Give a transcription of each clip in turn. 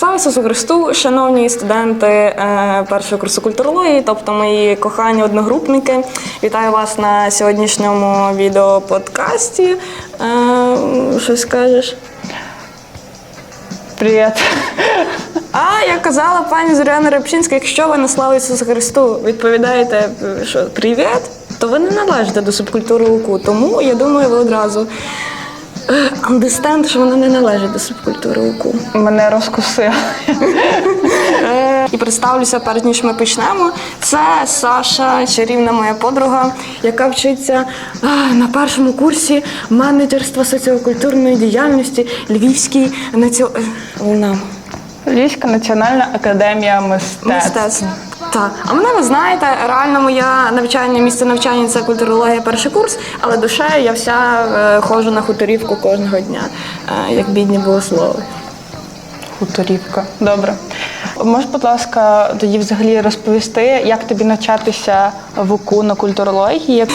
Слава Ісусу Христу, шановні студенти е, першого курсу культурології, тобто мої кохані одногрупники. Вітаю вас на сьогоднішньому відеоподкасті. Е, Щось скажеш? Привіт. А я казала пані Зоряна Рябчинська, якщо ви на славу Ісусу Христу відповідаєте, е, що привіт, то ви не належите до субкультури УКУ. Тому я думаю, ви одразу е, understand, що вона не належить до субкультури УКУ. Мене розкусили. Е, І представлюся, перш ніж ми почнемо. Це Саша, чарівна моя подруга, яка вчиться на першому курсі менеджерства соціокультурної діяльності Львівській націо... е, Львівська національна академія мистецтв. Мистецтв. Так. А мене ви знаєте, реально моя навчання, місце навчання це культурологія перший курс, але душею я вся е, ходжу на хуторівку кожного дня, е, як бідні богослови. Хуторівка. Добре. Можеш, будь ласка, тоді взагалі розповісти, як тобі навчатися в УКУ на культурології?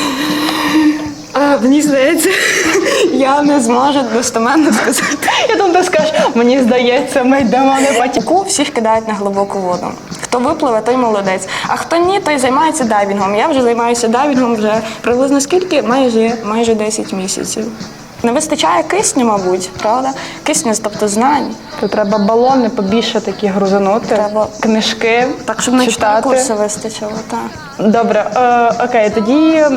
А, мені здається, я не зможу достеменно сказати. Я думаю, ти скажеш, мені здається, ми йдемо не потім. Ку всіх кидають на глибоку воду. Хто випливе, той молодець. А хто ні, той займається дайвінгом. Я вже займаюся дайвінгом вже приблизно скільки? Майже майже 10 місяців. Не вистачає кисню, мабуть, правда? Кисню, тобто знань. То треба балони побільше такі грузанути, Треба. книжки, Так, щоб на 4 читати. курси вистачило, так. Добре, е, окей, тоді е,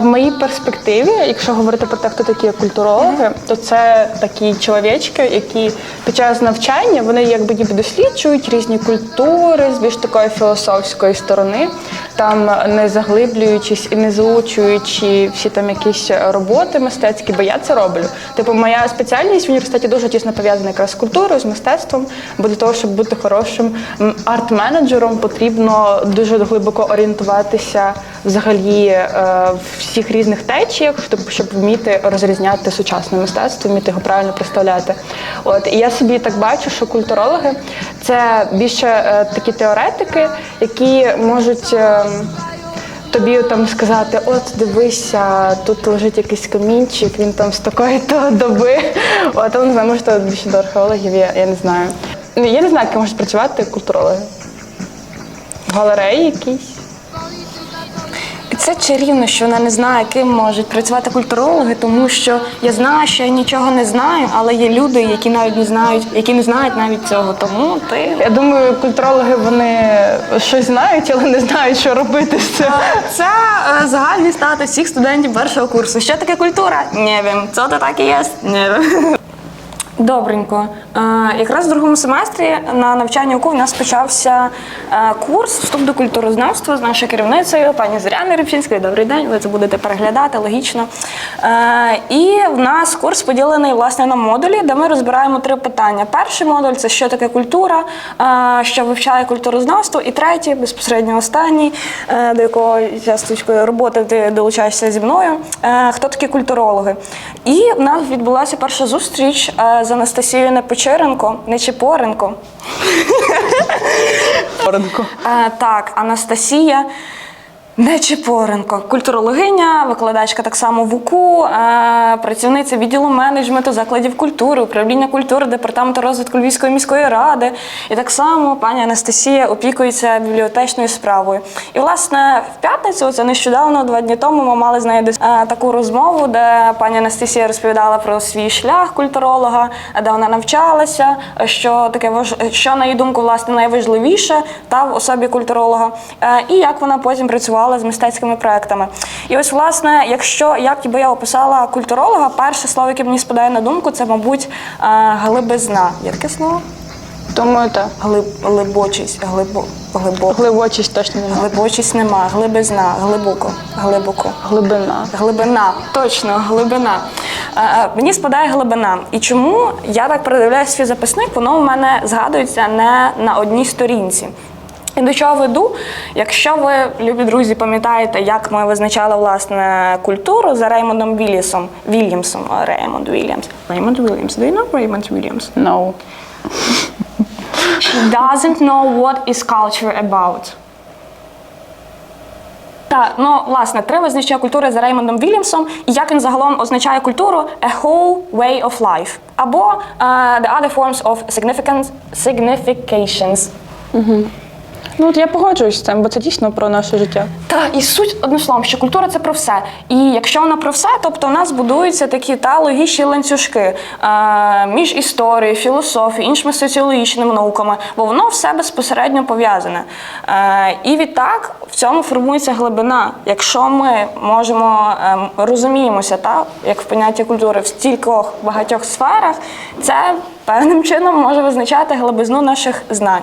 в моїй перспективі, якщо говорити про те, хто такі культурологи, то це такі чоловічки, які під час навчання вони якби ніби досліджують різні культури з більш такої філософської сторони, там не заглиблюючись і не заучуючи всі там якісь роботи мистецькі, бо я це роблю. Типу, моя спеціальність в університеті дуже тісно пов'язана якраз з культурою, з мистецтвом, бо для того, щоб бути хорошим арт-менеджером, потрібно дуже глибоко орієнтуватися взагалі е, в всіх різних течіях, щоб, щоб вміти розрізняти сучасне мистецтво, вміти його правильно представляти. От і я собі так бачу, що культурологи це більше е, такі теоретики, які можуть. Тобі там сказати, от дивися, тут лежить якийсь камінчик, він там з такої то доби. От, але не знаю, може, більше до археологів, я, я не знаю. Ну, Я не знаю, як можуть працювати культурологи. Галереї якісь. Це чарівно, що вона не знає, ким можуть працювати культурологи, тому що я знаю, що я нічого не знаю, але є люди, які навіть не знають, які не знають навіть цього. Тому ти Я думаю, культурологи вони щось знають, але не знають, що робити з цим. Це е, загальний статус всіх студентів першого курсу. Що таке культура? Не wiem. Це то так і є? Не. Добренько. Е, якраз в другому семестрі на навчанні УКУ в нас почався е, курс вступ до культурознавства з нашою керівницею, пані Зоряною Рибчинською. Добрий день, ви це будете переглядати логічно. Е, і в нас курс поділений власне на модулі, де ми розбираємо три питання. Перший модуль це що таке культура, що вивчає культурознавство, і третій, безпосередньо останній, до якого часточкою роботи ти долучаєшся зі мною. Хто такі культурологи? І в нас відбулася перша зустріч з Анастасією Непочеренко, Нечепоренко. Коротко. Поренко. Так, Анастасія Нечепоренко, культурологиня, викладачка так само в УКУ, працівниця відділу менеджменту закладів культури, управління культури, департаменту розвитку Львівської міської ради. І так само пані Анастасія опікується бібліотечною справою. І власне в п'ятницю, це нещодавно, два дні тому, ми мали з нею е, таку розмову, де пані Анастасія розповідала про свій шлях культуролога, де вона навчалася, що таке важ... що на її думку власне найважливіше та в особі культуролога, е, і як вона потім працювала з мистецькими проектами. І ось, власне, якщо як би я описала культуролога, перше слово, яке мені спадає на думку, це, мабуть, е, глибизна. Є таке слово? Думаю, так. Глиб... Глибочість, глибо... глибоко. Глибочість точно немає. Глибочість нема, глибизна, глибоко, глибоко. Глибина. Глибина, точно, глибина. Е, е, мені спадає глибина. І чому я так передивляю свій записник, воно у мене згадується не на одній сторінці. І до чого веду? Якщо ви, любі друзі, пам'ятаєте, як ми визначали власне культуру за Реймондом Вільямсом, Вільямсом, Реймонд Вільямс. Реймонд Вільямс. Do you know Raymond Williams? No. He doesn't know what is culture about. Та ну власне три визначення культури за Реймондом Вільямсом, і як він загалом означає культуру a whole way of life. Або е, the other forms of significance, significations. Ну от я погоджуюсь з цим, бо це дійсно про наше життя. Та і суть одним словом, що культура це про все. І якщо вона про все, тобто у нас будуються такі та логічні ланцюжки е, між історією, філософією, іншими соціологічними науками, бо воно все безпосередньо пов'язане. Е, і відтак в цьому формується глибина. Якщо ми можемо ем, розуміємося, та як в понятті культури в стількох багатьох сферах, це певним чином може визначати глибизну наших знань.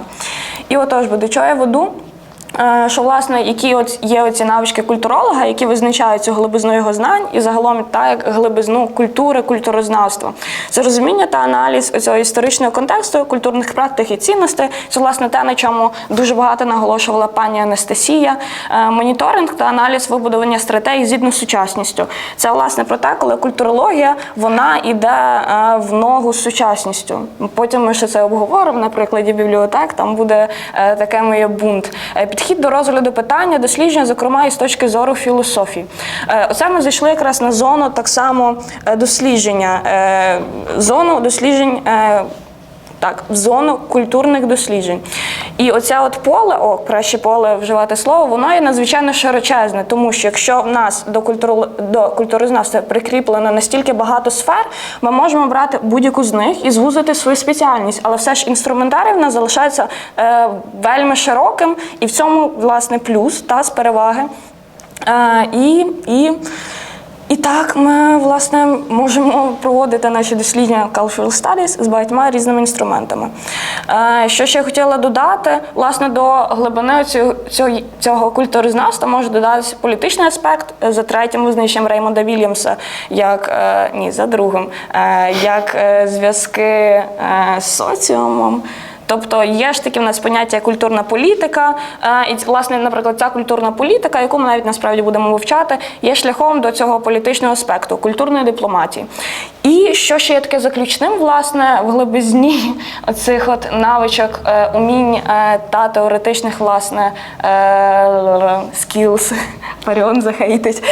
І отож, я до Що власне, які от є оці навички культуролога, які визначають цю глибизну його знань, і загалом та як глибизну культури, культурознавства. Це розуміння та аналіз цього історичного контексту, культурних практик і цінностей. Це власне те, на чому дуже багато наголошувала пані Анастасія. Е, Моніторинг та аналіз вибудування стратегій згідно з сучасністю. Це власне про те, коли культурологія вона йде е, в ногу з сучасністю. Потім ми ще це обговоримо на прикладі бібліотек. Там буде е, таке моє бунт. Е, Підхід до розгляду питання, дослідження, зокрема, і з точки зору філософії. Е, Оце ми зайшли якраз на зону так само е, дослідження, е, зону досліджень. Так, в зону культурних досліджень. І оце от поле, о, краще поле вживати слово, воно є надзвичайно широчезне, тому що якщо в нас до культуру до культурознавства прикріплено настільки багато сфер, ми можемо брати будь-яку з них і звузити свою спеціальність, але все ж інструментарій в нас залишається е, вельми широким, і в цьому власне плюс та з переваги. Е, і, і і так ми власне можемо проводити наші дослідження Cultural Studies з багатьма різними інструментами. Е, Що ще хотіла додати, власне, до глибини цього, цього, культурознавства може додатися політичний аспект за третім визначенням Реймонда Вільямса, як е, ні, за другим, е, як зв'язки з соціумом. Тобто є ж таке в нас поняття культурна політика, е, і власне, наприклад, ця культурна політика, яку ми навіть насправді будемо вивчати, є шляхом до цього політичного аспекту, культурної дипломатії. І що ще є таке заключним, власне, в глибизні оцих от навичок, е, умінь е, та теоретичних, власне, скілз, Паріон захейтить,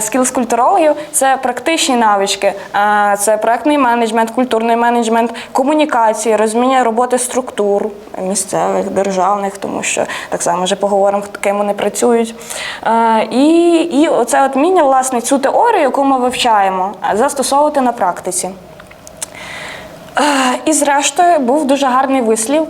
скілз культурологів це практичні навички, е, це проектний менеджмент, культурний менеджмент, комунікації, розуміння роботи структур місцевих, державних, тому що так само вже поговоримо, ким вони працюють. І, і оце от вміння, власне, цю теорію, яку ми вивчаємо, застосовувати на практиці. Е, І зрештою був дуже гарний вислів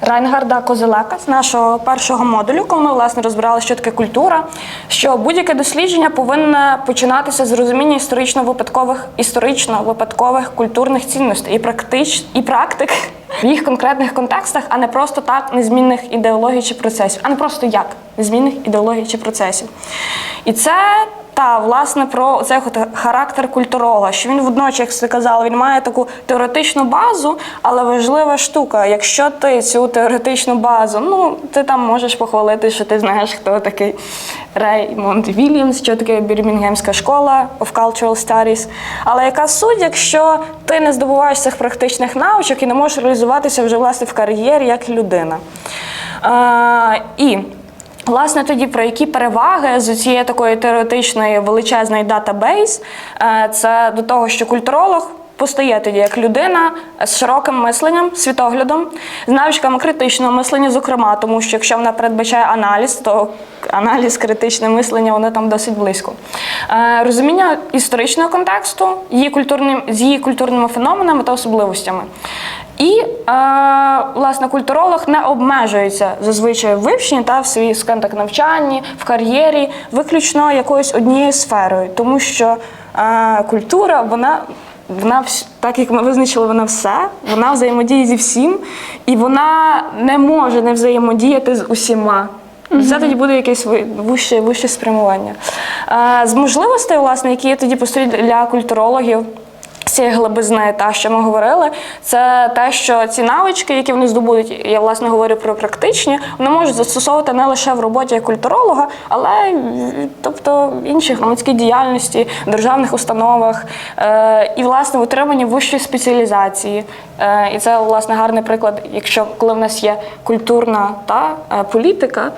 Райнгарда Козелека з нашого першого модулю, коли ми власне розбирали, що таке культура, що будь-яке дослідження повинне починатися з розуміння історично випадкових історично випадкових культурних цінностей і практич і практик в їх конкретних контекстах, а не просто так незмінних ідеологій чи процесів, а не просто як незмінних ідеологій чи процесів. І це та власне про цей характер культуролога, що він водночас, як ти казала, він має таку теоретичну базу, але важлива штука. Якщо ти цю теоретичну базу, ну ти там можеш похвалити, що ти знаєш, хто такий Реймонд Вільямс, що таке Бірмінгемська школа of Cultural Studies. Але яка суть, якщо ти не здобуваєш цих практичних навичок і не можеш реалізуватися вже власне в кар'єрі як людина? Е, і Власне, тоді про які переваги з цієї такої теоретичної величезної датабейс, це до того, що культуролог постає тоді як людина з широким мисленням, світоглядом, з навичками критичного мислення, зокрема, тому що якщо вона передбачає аналіз, то аналіз, критичне мислення, воно там досить близько. Е, Розуміння історичного контексту, її культурним, з її культурними феноменами та особливостями. І е, власне культуролог не обмежується зазвичай в вивченні та в своїй скажімо так, навчанні, в кар'єрі, виключно якоюсь однією сферою, тому що е, культура, вона. Вона вс- так як ми визначили, вона все, вона взаємодіє зі всім, і вона не може не взаємодіяти з усіма. Це тоді буде якесь ви- вище, вище спрямування. Е, з можливостей, власне, які є тоді постають для культурологів, цієї глибизни, та що ми говорили, це те, що ці навички, які вони здобудуть, я власне говорю про практичні, вони можуть застосовувати не лише в роботі як культуролога, але тобто в іншій громадській діяльності, державних установах е, і власне в отриманні вищої спеціалізації. Е, і це власне гарний приклад, якщо коли в нас є культурна та е, політика.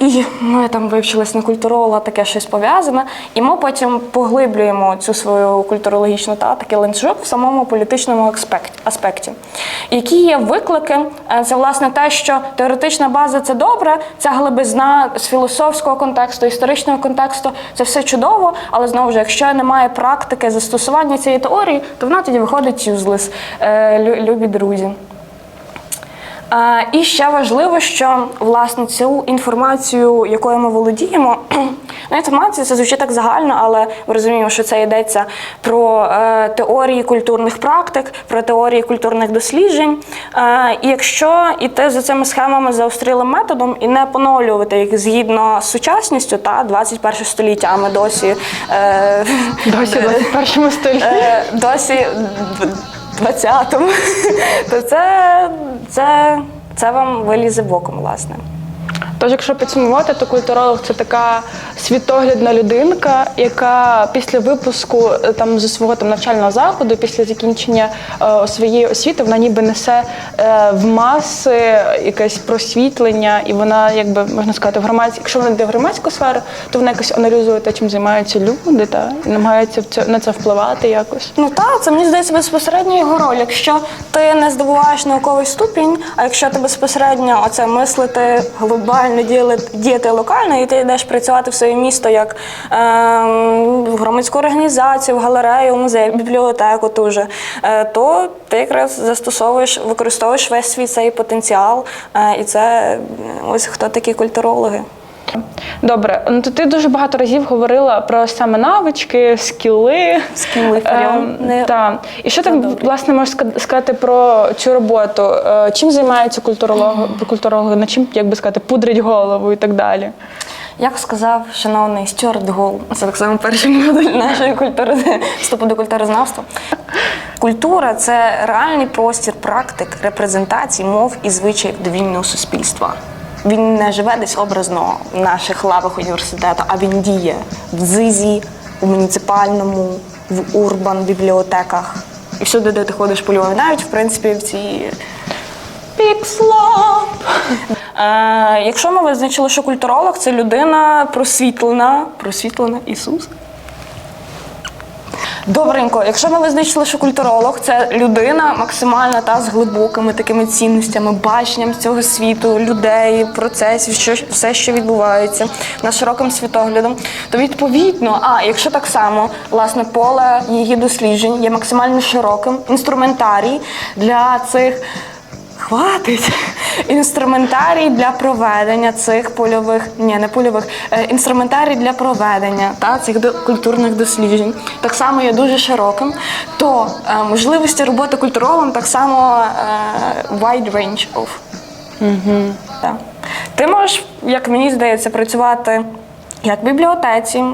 І ми там вивчились на культуролога, таке щось пов'язане. І ми потім поглиблюємо цю свою культурологічну та такий ланцюжок в самому політичному аспекті. Які є виклики? Е, Це власне те, що теоретична база це добре, ця глибизна з філософського контексту, історичного контексту це все чудово, але знову ж, якщо немає практики застосування цієї теорії, то вона тоді виходить е, лю- любі друзі. І ще важливо, що власне цю інформацію, якою ми володіємо, ну, інформація це звучить так загально, але ми розуміємо, що це йдеться про е, теорії культурних практик, про теорії культурних досліджень. Е, і якщо йти за цими схемами за острілим методом і не поновлювати їх згідно з сучасністю та 21 століття, а ми досі. Е, Досі 21 столітті. досі 20-му, то це, це, це вам вилізе боком, власне. Тож, якщо підсумувати, то культуролог це така світоглядна людинка, яка після випуску е, там зі свого там навчального заходу, після закінчення е, своєї освіти, вона ніби несе е, в маси якесь просвітлення, і вона, якби можна сказати, в громадській, якщо вона йде в громадську сферу, то вона якось аналізує те, чим займаються люди, та і намагається на це впливати якось. Ну так, це мені здається безпосередньо його роль. Якщо ти не здобуваєш науковий ступінь, а якщо ти безпосередньо оце мислити глобально, діяти, діяти локально, і ти йдеш працювати в своє місто як е, в громадську організацію, в галерею, в музей, в бібліотеку ту же, е, то ти якраз застосовуєш, використовуєш весь свій цей потенціал. Е, і це ось хто такі культурологи. Добре, ну то ти дуже багато разів говорила про саме навички, скіли. Скіли, прям не- та. І що ти добре. власне можеш ска- сказати про цю роботу? Е, Чим займаються культурологи, культурологи, над чим, як би сказати, пудрить голову і так далі? Як сказав шановний Стюарт Гол, це так само перший модуль нашої культури вступу до культурознавства. Культура це реальний простір практик, репрезентацій, мов і звичаїв довільного суспільства. Він не живе десь образно в наших лавах університету, а він діє в ЗИЗі, у муніципальному, в урбан бібліотеках. І всюди, де ти ходиш по Львові, навіть в принципі в цій Пікслоп. Е, якщо ми визначили, що культуролог це людина просвітлена, просвітлена Ісус. Добренько, якщо ми визначили, що культуролог це людина максимально та з глибокими такими цінностями, баченням цього світу, людей, процесів, що все, що відбувається, на широким світоглядом, то відповідно, а якщо так само власне поле її досліджень є максимально широким, інструментарій для цих. Хватить інструментарій для проведення цих польових, ні, не польових, е, інструментарій для проведення та цих до- культурних досліджень так само є дуже широким. То е, можливості роботи культуролом так само е, wide range of. Угу. Так. Ти можеш, як мені здається, працювати. Як в бібліотеці, е,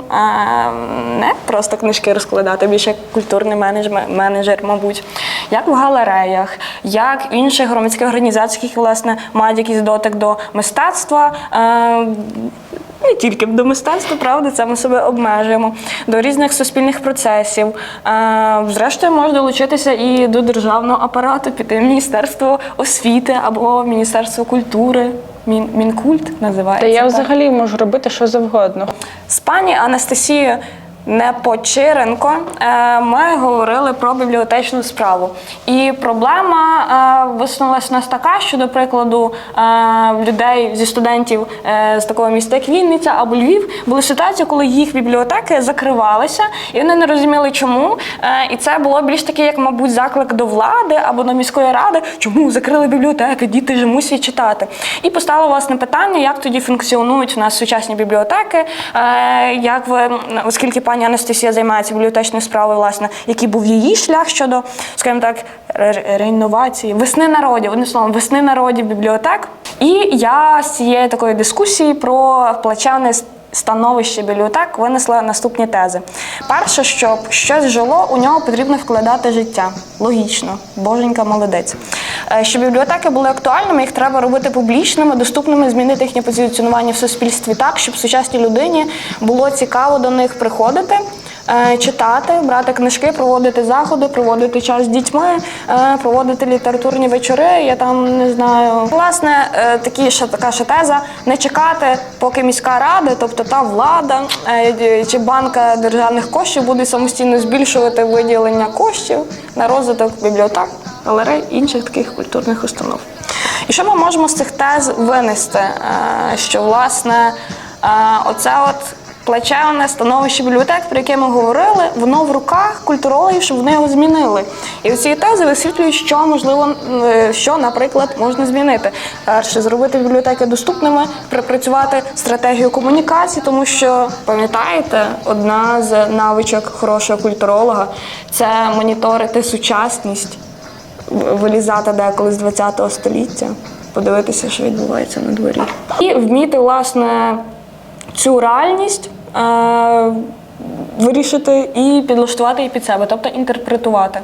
не просто книжки розкладати, більше як культурний менеджер, менеджер, мабуть, як в галереях, як в інших громадських організаціях, які власне мають якийсь дотик до мистецтва. е, Не тільки до мистецтва, правда, це ми себе обмежуємо, до різних суспільних процесів. Е, Зрештою, можна долучитися і до державного апарату, піти в Міністерство освіти або Міністерство культури. Мін, Мінкульт називається. Та я так. взагалі можу робити що завгодно. З пані Анастасією Непочиренко е, ми говорили про бібліотечну справу. І проблема е, висунулася нас така, що, до прикладу, е, людей зі студентів з такого міста, як Вінниця або Львів, були ситуації, коли їх бібліотеки закривалися, і вони не розуміли, чому. І це було більш таке, як, мабуть, заклик до влади або до міської ради, чому закрили бібліотеки, діти ж мусять читати. І постало власне питання, як тоді функціонують в нас сучасні бібліотеки, як ви, оскільки пані Анастасія займається бібліотечною справою, власне, який був її шлях щодо, скажімо так, ре- реінновації, весни народів, одним словом, весни народів бібліотек. І я з цієї такої дискусії про плачевне становище бібліотек винесла наступні тези. Перше, щоб щось жило, у нього потрібно вкладати життя. Логічно, боженька молодець. Е, Щоб бібліотеки були актуальними, їх треба робити публічними, доступними, змінити їхнє позиціонування в суспільстві так, щоб сучасній людині було цікаво до них приходити. Е, читати, брати книжки, проводити заходи, проводити час з дітьми, е, проводити літературні вечори. Я там не знаю. Власне, е, такі ще така ще теза не чекати, поки міська рада, тобто та влада чи банка державних коштів буде самостійно збільшувати виділення коштів на розвиток бібліотек, галерей інших таких культурних установ. І що ми можемо з цих тез винести? Що власне оце от плачевне становище бібліотек, про яке ми говорили, воно в руках культурологів, щоб вони його змінили. І ці тези висвітлюють, що можливо, е, що, наприклад, можна змінити. Перше, зробити бібліотеки доступними, пропрацювати стратегію комунікації, тому що пам'ятаєте, одна з навичок хорошого культуролога це моніторити сучасність вилізати деколи з 20-го століття, подивитися, що відбувається на дворі. І вміти, власне, цю реальність е- вирішити і підлаштувати її під себе, тобто інтерпретувати.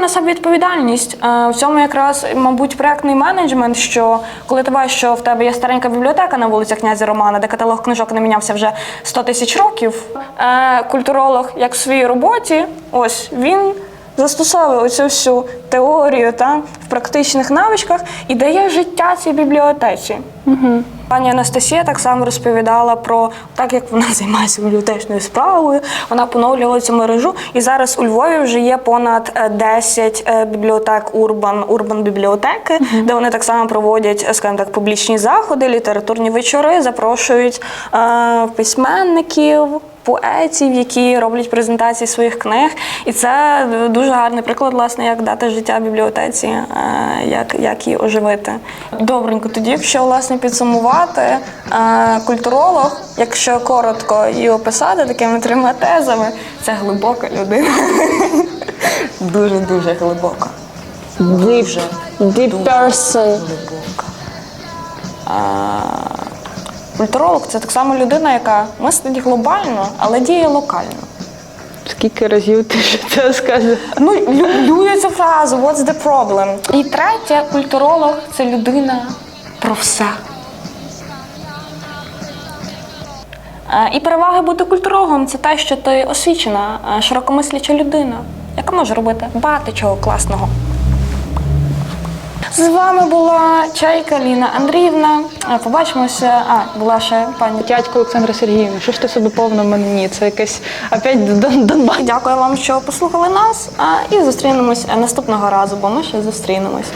На себе відповідальність Е, в цьому якраз, мабуть, проектний менеджмент. Що коли ти бачиш, що в тебе є старенька бібліотека на вулицях князя Романа, де каталог книжок не мінявся вже 100 тисяч років, е, культуролог, як в своїй роботі, ось він застосовує оцю всю теорію та, в практичних навичках і дає життя цій бібліотеці. Угу. Пані Анастасія так само розповідала про так, як вона займається бібліотечною справою. Вона поновлювала цю мережу. І зараз у Львові вже є понад е, 10 е, бібліотек урбан, урбан бібліотеки, де вони так само проводять, е, скажімо так, публічні заходи, літературні вечори, запрошують е, письменників поетів, які роблять презентації своїх книг. І це дуже гарний приклад, власне, як дати життя бібліотеці, е, як, як її оживити. Добренько, тоді, якщо власне підсумувати, е, культуролог, якщо коротко її описати такими трьома тезами, це глибока людина. Дуже-дуже глибока. Дуже Deep person. глибока. Культуролог це так само людина, яка мислить глобально, але діє локально. Скільки разів ти це сказав? Ну, люблю цю фразу What's the problem? І третє, культуролог це людина про все. Е, І переваги бути культурологом це те, що ти освічена, е, широкомисляча людина, яка може робити багато чого класного. З вами була Чайка Ліна Андріївна. Е, Побачимося. А, була ще пані Дядько Олександра Сергіївна, що ж ти собі повно мене ні? Це якесь опять Донбас. Дякую вам, що послухали нас. І зустрінемось наступного разу, бо ми ще зустрінемось.